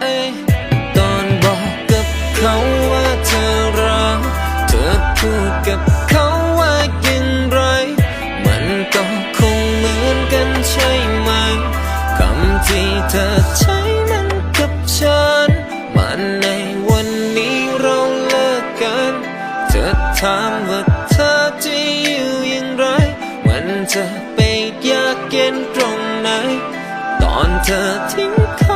เตอนบอกกับเขาว่าเธอรักเธอพูดกับเขาว่าอย่ไร มันก็คงเหมือนกันใช่ไหมคำที่เธอใช้นั้นกับฉันมัในวันนี้เราเลิกกัน เธอถามว่าเธอจะอยู่ย่งไร มันจะไปยากเย็ตรงไหน ตอนเธอทิ้งเขา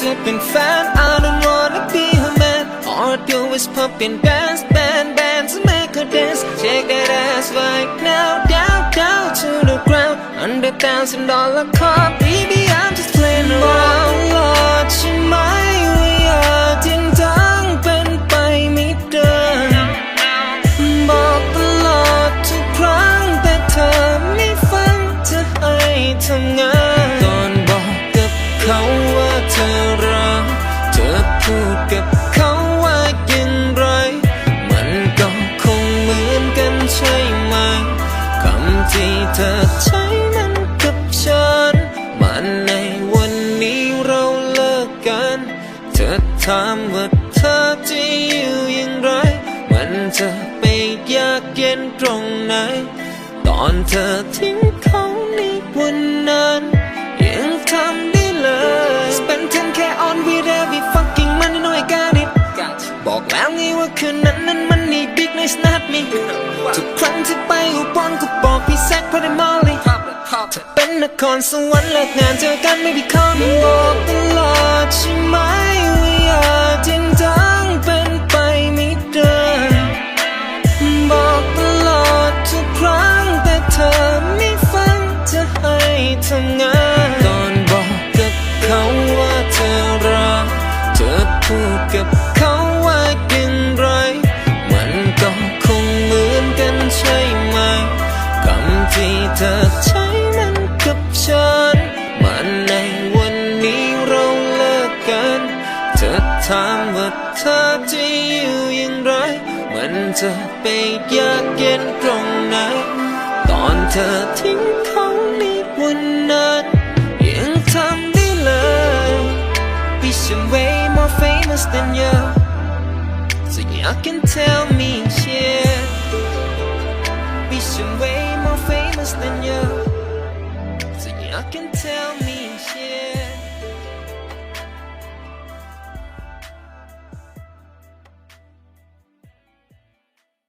คิดที่จะเป็นแฟน I don't wanna be her man All I do is pump and dance band band to make her dance Shake that ass right now down down to the ground Under thousand dollar car baby I'm just playing around หลอดใช่ไหมว่าอยากจริงจังเป็นไปไม่ได้ บอกตลอดทุกครั้งแต่เธอไม่ฟังจะให้ทำง ที่เธอใช้มันกับฉันมันในวันนี้เราเลิกกัน เธอถามว่าเธอจะอยู่อย่างไร มันจะไปยากเย็นตรงไหน ตอนเธอทิ้งเขาในวันนั้นยังทำได้เลย Spend 10k on with every fucking money no I got it บอกแล้วไงว่าคืนนั้น พี่แซคพอได้มอลลี่ถ้าเป็นนครสวรรค์เลิกงานเจอกันไม่มีคำบอกตลอด ถามว่าเธอจะอยู่อย่างไร มันจะไปยากเย็นตรงไหน ตอนเธอทิ้งเขาในวันนั้นยังทำได้เลย Wish I'm way more famous than you So you can tell me shit Wish I'm way more famous than you So you can tell me